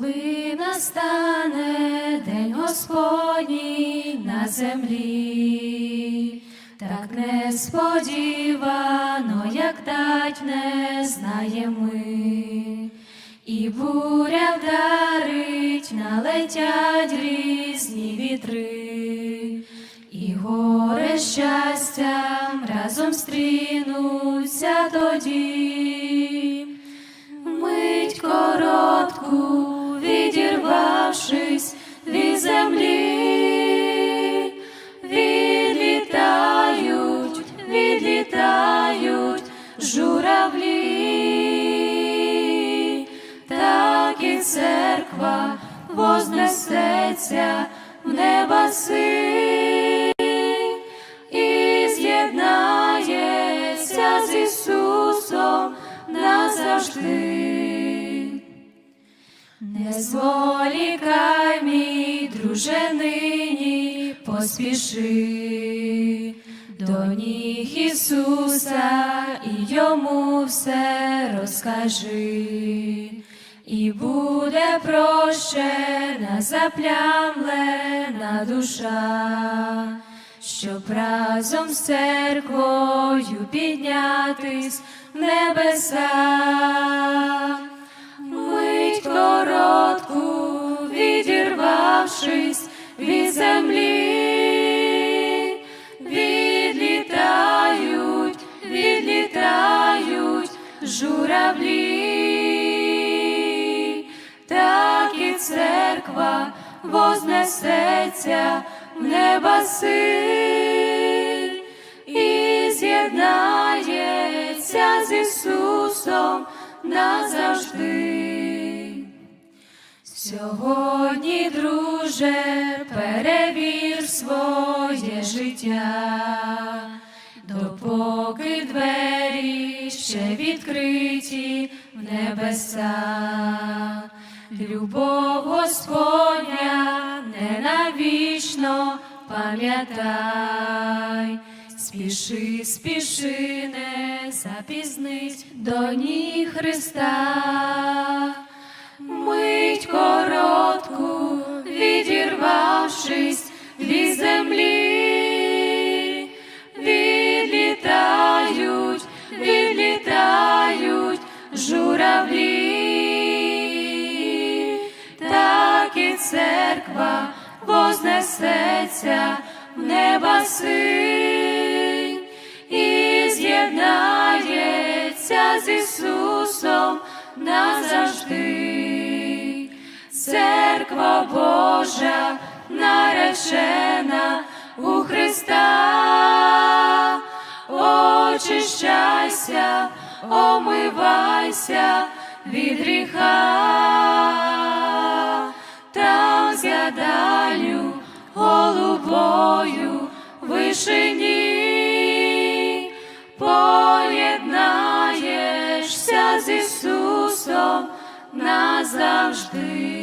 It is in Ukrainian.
Коли настане день Господній на землі, так несподівано, як дать не знаємо ми, і буря вдарить, налетять різні вітри, і горе щастям разом стрінуться тоді. Журавлі, так і церква вознесеться в неба син і з'єднається з Ісусом назавжди. Не зволікай, мій друже, нині поспіши до ніг Ісуса і йому все розкажи, і буде прощена заплямлена душа, щоб разом з церквою піднятись в небеса. Мить коротку, відірвавшись журавлі, так і церква вознесеться в неба син і з'єднається з Ісусом назавжди. Сьогодні, друже, перевір своє життя, допоки двері ще відкриті в небеса. Любов Господня ненавічно пам'ятай, спіши, спіши, не запізнись до ніг Христа. Мить коротку, відірвавшись відлітають журавлі, так і церква вознесеться в неба син і з'єднається з Ісусом назавжди. Церква Божа наречена у Христа, очищайся, омивайся від гріха, там з'ядалю голубою вишині, поєднаєшся з Ісусом назавжди.